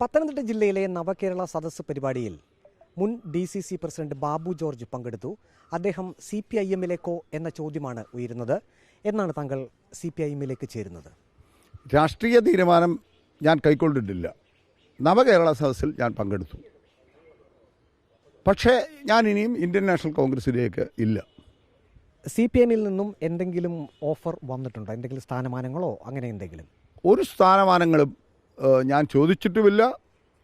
പത്തനംതിട്ട ജില്ലയിലെ നവകേരള സദസ്സ് പരിപാടിയിൽ മുൻ D C C president Babu George പങ്കെടുത്തു. അദ്ദേഹം സി പി ഐ എമ്മിലേക്കോ എന്ന ചോദ്യമാണ് ഉയരുന്നത്. എന്നാണ് താങ്കൾ സി പി ഐ എമ്മിലേക്ക് ചേരുന്നത്. രാഷ്ട്രീയ തീരുമാനം ഞാൻ കൈക്കൊണ്ടിട്ടില്ല. നവകേരള സദസ്സിൽ ഞാൻ പങ്കെടുത്തു. പക്ഷേ ഞാൻ ഇനിയും ഇന്ത്യൻ നാഷണൽ കോൺഗ്രസിലേക്ക് ഇല്ല. സി പി എമ്മിൽ നിന്നും എന്തെങ്കിലും ഓഫർ വന്നിട്ടുണ്ടോ? എന്തെങ്കിലും സ്ഥാനമാനങ്ങളോ? അങ്ങനെ എന്തെങ്കിലും? ഒരു സ്ഥാനമാനങ്ങളും ഞാൻ ചോദിച്ചിട്ടുമില്ല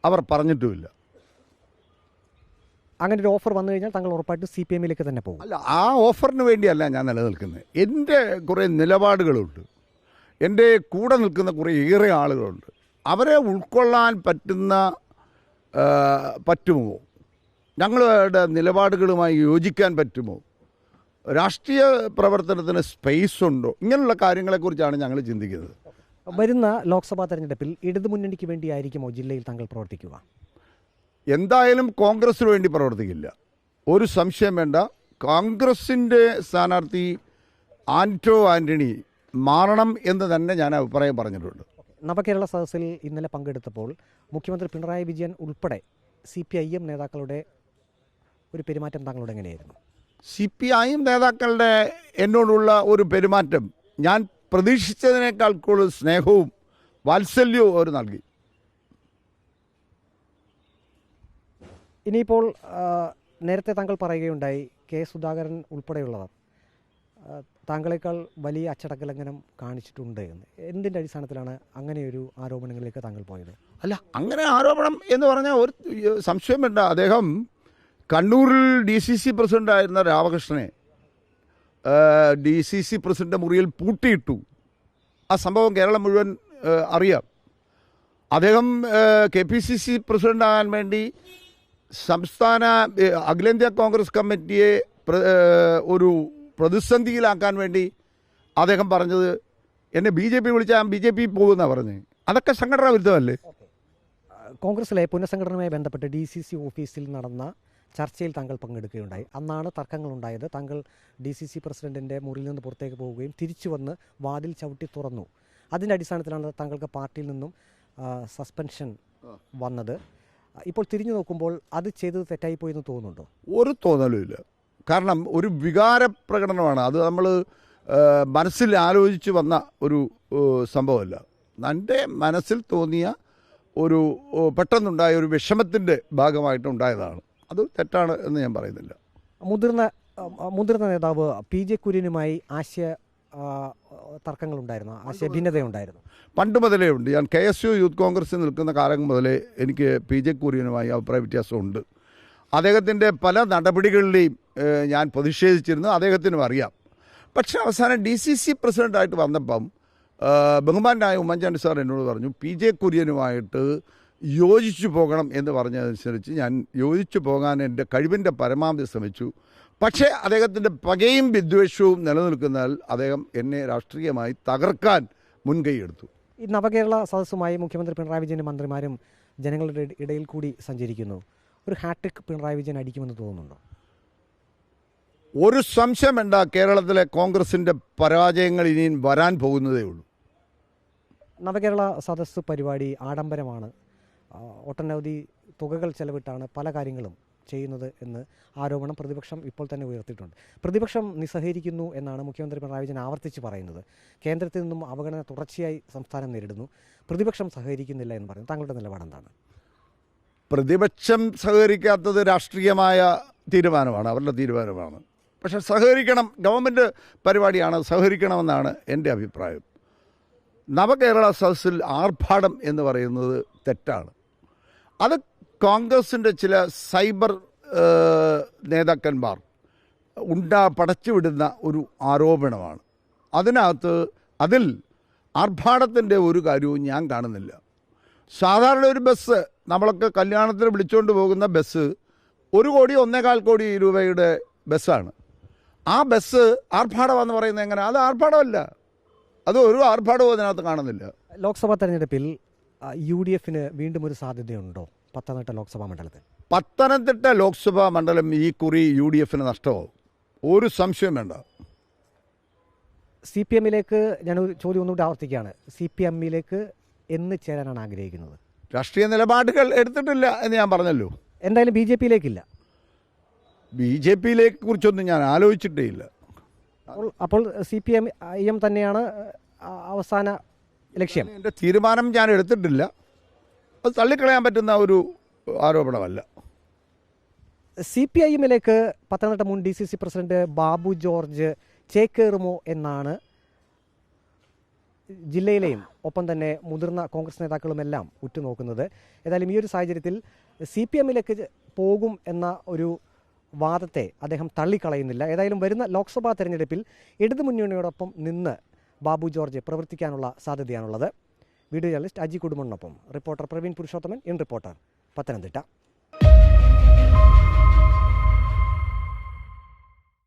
അവർ പറഞ്ഞിട്ടുമില്ല. അങ്ങനെ ഒരു ഓഫർ വന്നു കഴിഞ്ഞാൽ താങ്കൾ ഉറപ്പായിട്ട് സി പി എമ്മിലേക്ക് തന്നെ പോകും. അല്ല ആ ഓഫറിന് വേണ്ടിയല്ല ഞാൻ നിലനിൽക്കുന്നത്. എന്റെ കുറേ നിലപാടുകളുണ്ട്. എന്റെ കൂടെ നിൽക്കുന്ന കുറേ ഏറെ ആളുകളുണ്ട്. അവരെ ഉൾക്കൊള്ളാൻ പറ്റുന്ന പറ്റുമോ? ഞങ്ങളുടെ നിലപാടുകളുമായി യോജിക്കാൻ പറ്റുമോ? രാഷ്ട്രീയ പ്രവർത്തനത്തിന് സ്പേസ് ഉണ്ടോ? ഇങ്ങനെയുള്ള കാര്യങ്ങളെക്കുറിച്ചാണ് ഞങ്ങൾ ചിന്തിക്കുന്നത്. വരുന്ന ലോക്സഭാ തെരഞ്ഞെടുപ്പിൽ ഇടതുമുന്നണിക്ക് വേണ്ടിയായിരിക്കുമോ ജില്ലയിൽ താങ്കൾ പ്രവർത്തിക്കുക? എന്തായാലും കോൺഗ്രസിന് വേണ്ടി പ്രവർത്തിക്കില്ല. ഒരു സംശയം വേണ്ട. കോൺഗ്രസിന്റെ സ്ഥാനാർത്ഥി ആന്റോ ആന്റണി മാറണം എന്ന് തന്നെ ഞാൻ അഭിപ്രായം പറഞ്ഞിട്ടുണ്ട്. നവകേരള സദസ്സിൽ ഇന്നലെ പങ്കെടുത്തപ്പോൾ മുഖ്യമന്ത്രി പിണറായി വിജയൻ ഉൾപ്പെടെ സി പി ഐ എം നേതാക്കളുടെ ഒരു പെരുമാറ്റം താങ്കളോട് എങ്ങനെയായിരുന്നു? സി പി ഐ എം നേതാക്കളുടെ എന്നോടുള്ള ഒരു പെരുമാറ്റം ഞാൻ പ്രതീക്ഷിച്ചതിനേക്കാൾ കൂടുതൽ സ്നേഹവും വാത്സല്യവും അവർ നൽകി. ഇനിയിപ്പോൾ നേരത്തെ താങ്കൾ പറയുകയുണ്ടായി കെ സുധാകരൻ ഉൾപ്പെടെയുള്ളവർ. താങ്കളെക്കാൾ വലിയ അച്ചടക്കലംഘനം കാണിച്ചിട്ടുണ്ട് എന്ന്. എന്തിന്റെ അടിസ്ഥാനത്തിലാണ് അങ്ങനെയൊരു ആരോപണങ്ങളിലേക്ക് താങ്കൾ പോയത്? അല്ല അങ്ങനെ ആരോപണം എന്ന് പറഞ്ഞാൽ ഒരു സംശയം വേണ്ട. അദ്ദേഹം കണ്ണൂരിൽ ഡി സി സി പ്രസിഡന്റായിരുന്ന രാമകൃഷ്ണനെ ഡി സി സി പ്രസിഡന്റ് മുറിയിൽ പൂട്ടിയിട്ടു. ആ സംഭവം കേരളം മുഴുവൻ അറിയാം. അദ്ദേഹം കെ പി സി സി പ്രസിഡന്റാകാൻ വേണ്ടി സംസ്ഥാന അഖിലേന്ത്യാ കോൺഗ്രസ് കമ്മിറ്റിയെ ഒരു പ്രതിസന്ധിയിലാക്കാൻ വേണ്ടി അദ്ദേഹം പറഞ്ഞത് എന്നെ ബി ജെ പി വിളിച്ചാൽ ബി ജെ പി പോകുമെന്നാണ് പറഞ്ഞത് അതൊക്കെ സംഘടനാ വിരുദ്ധമല്ലേ കോൺഗ്രസിലെ പുനഃസംഘടനയുമായി ബന്ധപ്പെട്ട് ഡി സി സി ഓഫീസിൽ നടന്ന ചർച്ചയിൽ താങ്കൾ പങ്കെടുക്കുകയുണ്ടായി. അന്നാണ് തർക്കങ്ങളുണ്ടായത്. താങ്കൾ ഡി സി സി പ്രസിഡന്റിന്റെ മുറിയിൽ നിന്ന് പുറത്തേക്ക് പോവുകയും തിരിച്ചു വന്ന് വാതിൽ ചവിട്ടി തുറന്നു. അതിന്റെ അടിസ്ഥാനത്തിലാണ് താങ്കൾക്ക് പാർട്ടിയിൽ നിന്നും സസ്പെൻഷൻ വന്നത്. ഇപ്പോൾ തിരിഞ്ഞു നോക്കുമ്പോൾ അത് ചെയ്തത് തെറ്റായിപ്പോയി എന്ന് തോന്നുന്നുണ്ടോ? ഒരു തോന്നലുമില്ല കാരണം ഒരു വികാര പ്രകടനമാണ്. അത് നമ്മൾ മനസ്സിൽ ആലോചിച്ച് വന്ന ഒരു സംഭവമല്ല. എന്റെ മനസ്സിൽ തോന്നിയ ഒരു പെട്ടെന്നുണ്ടായ ഒരു വിഷമത്തിന്റെ ഭാഗമായിട്ട് ഉണ്ടായതാണ്. അത് തെറ്റാണ് എന്ന് ഞാൻ പറയുന്നില്ല. മുതിർന്ന മുതിർന്ന നേതാവ് പി ജെ കുര്യനുമായി ആശയ തർക്കങ്ങളുണ്ടായിരുന്നു ആശയ ഭിന്നതയുണ്ടായിരുന്നു. പണ്ട് മുതലേ ഉണ്ട്. ഞാൻ കെ എസ് യു യൂത്ത് കോൺഗ്രസ്സിൽ നിൽക്കുന്ന കാലം മുതലേ എനിക്ക് പി ജെ കുര്യനുമായി അഭിപ്രായ വ്യത്യാസമുണ്ട്. അദ്ദേഹത്തിന്റെ പല നടപടികളിലെയും ഞാൻ പ്രതിഷേധിച്ചിരുന്നു. അദ്ദേഹത്തിനും അറിയാം. പക്ഷേ അവസാനം ഡി സി സി പ്രസിഡന്റായിട്ട് വന്നപ്പം ബഹുമാനായ ഉമ്മൻചാണ്ടി സാർ എന്നോട് പറഞ്ഞു പി ജെ കുര്യനുമായിട്ട് യോജിച്ചു പോകണം എന്ന് പറഞ്ഞതനുസരിച്ച് ഞാൻ യോജിച്ചു പോകാൻ എന്റെ കഴിവിന്റെ പരമാവധി ശ്രമിച്ചു. പക്ഷേ അദ്ദേഹത്തിന്റെ പകയും വിദ്വേഷവും നിലനിൽക്കുന്നതിൽ അദ്ദേഹം എന്നെ രാഷ്ട്രീയമായി തകർക്കാൻ മുൻകൈയെടുത്തു ഈ നവകേരള സദസ്സുമായി മുഖ്യമന്ത്രി പിണറായി വിജയന്റെ മന്ത്രിമാരും ജനങ്ങളുടെ ഇടയിൽ കൂടി സഞ്ചരിക്കുന്നു. ഒരു ഹാട്രിക് പിണറായി വിജയൻ അടിക്കുമെന്ന് തോന്നുന്നുണ്ടോ? ഒരു സംശയം വേണ്ട. കേരളത്തിലെ കോൺഗ്രസിന്റെ പരാജയങ്ങൾ ഇനിയും വരാൻ പോകുന്നതേ ഉള്ളൂ. നവകേരള സദസ്സ് പരിപാടി ആഡംബരമാണ്. ഒട്ടനവധി തുകകൾ ചെലവിട്ടാണ് പല കാര്യങ്ങളും ചെയ്യുന്നത് എന്ന് ആരോപണം പ്രതിപക്ഷം ഇപ്പോൾ തന്നെ ഉയർത്തിയിട്ടുണ്ട്. പ്രതിപക്ഷം നിസ്സഹകരിക്കുന്നു എന്നാണ് മുഖ്യമന്ത്രി പിണറായി വിജയൻ ആവർത്തിച്ച് പറയുന്നത്. കേന്ദ്രത്തിൽ നിന്നും അവഗണന തുടർച്ചയായി സംസ്ഥാനം നേരിടുന്നു. പ്രതിപക്ഷം സഹകരിക്കുന്നില്ല എന്ന് പറയുന്നു. താങ്കളുടെ നിലപാട് എന്താണ്? പ്രതിപക്ഷം സഹകരിക്കാത്തത് രാഷ്ട്രീയമായ തീരുമാനമാണ് അവരുടെ തീരുമാനമാണ്. പക്ഷേ സഹകരിക്കണം ഗവൺമെന്റ് പരിപാടിയാണ് സഹകരിക്കണമെന്നാണ് എന്റെ അഭിപ്രായം. നവകേരള സദസ്സിൽ ആർഭാടം എന്ന് പറയുന്നത് തെറ്റാണ്. അത് കോൺഗ്രസിന്റെ ചില സൈബർ നേതാക്കന്മാർ ഉണ്ടാ പടച്ചുവിടുന്ന ഒരു ആരോപണമാണ്. അതിനകത്ത് അതിൽ ആർഭാടത്തിന്റെ ഒരു കാര്യവും ഞാൻ കാണുന്നില്ല. സാധാരണ ഒരു ബസ് നമ്മളൊക്കെ കല്യാണത്തിന് വിളിച്ചുകൊണ്ട് പോകുന്ന ബസ് ഒരു കോടി ഒന്നേകാൽ കോടി രൂപയുടെ ബസ്സാണ്. ആ ബസ് ആർഭാടമെന്ന് പറയുന്നത് എങ്ങനെ? അത് ആർഭാടമല്ല. അത് ഒരു ആർഭാടവും അതിനകത്ത് കാണുന്നില്ല. ലോക്സഭാ തെരഞ്ഞെടുപ്പിൽ യു ഡി എഫിന് വീണ്ടും ഒരു സാധ്യതയുണ്ടോ പത്തനംതിട്ട ലോക്സഭാ മണ്ഡലത്തിൽ? പത്തനംതിട്ട ലോക്സഭാ മണ്ഡലം ഈ കുറി യു ഡി എഫിന് നഷ്ടമാവും ഒരു സംശയം വേണ്ട. സി പി എമ്മിലേക്ക് ഞാൻ ഒരു ചോദ്യം ഒന്നുകൂടി ആവർത്തിക്കുകയാണ്. സി പി എമ്മിലേക്ക് എന്ന് ചേരാനാണ് ആഗ്രഹിക്കുന്നത്? രാഷ്ട്രീയ നിലപാടുകൾ എടുത്തിട്ടില്ല എന്ന് ഞാൻ പറഞ്ഞല്ലോ. എന്തായാലും ബി ജെ പിയിലേക്കില്ല. ബി ജെ പിയിലേക്ക് കുറിച്ചൊന്നും ഞാൻ ആലോചിച്ചിട്ടേ ഇല്ല. അപ്പോൾ അപ്പോൾ C P M I M തന്നെയാണ് അവസാന ലക്ഷ്യം. എന്റെ തീരുമാനം ഞാൻ എടുത്തിട്ടില്ല. അത് തള്ളിക്കളയാൻ പറ്റുന്ന ഒരു ആരോപണമല്ല. സി പി ഐ എമ്മിലേക്ക് പത്തനംതിട്ട മുൻ D C C president Babu George ചേക്കേറുമോ എന്നാണ് ജില്ലയിലെയും ഒപ്പം തന്നെ മുതിർന്ന കോൺഗ്രസ് നേതാക്കളുമെല്ലാം ഉറ്റുനോക്കുന്നത്. ഏതായാലും ഈ ഒരു സാഹചര്യത്തിൽ സി പി എമ്മിലേക്ക് പോകും എന്ന ഒരു വാദത്തെ അദ്ദേഹം തള്ളിക്കളയുന്നില്ല. ഏതായാലും വരുന്ന ലോക്സഭാ തെരഞ്ഞെടുപ്പിൽ ഇടതുമുന്നണിയോടൊപ്പം നിന്ന് ബാബു ജോർജ് പ്രവർത്തിക്കാനുള്ള സാധ്യതയാണുള്ളത്. Video journalist Aji കുടുംബനൊപ്പം. Reporter Praveen Purushothaman in reporter Pathanamthitta.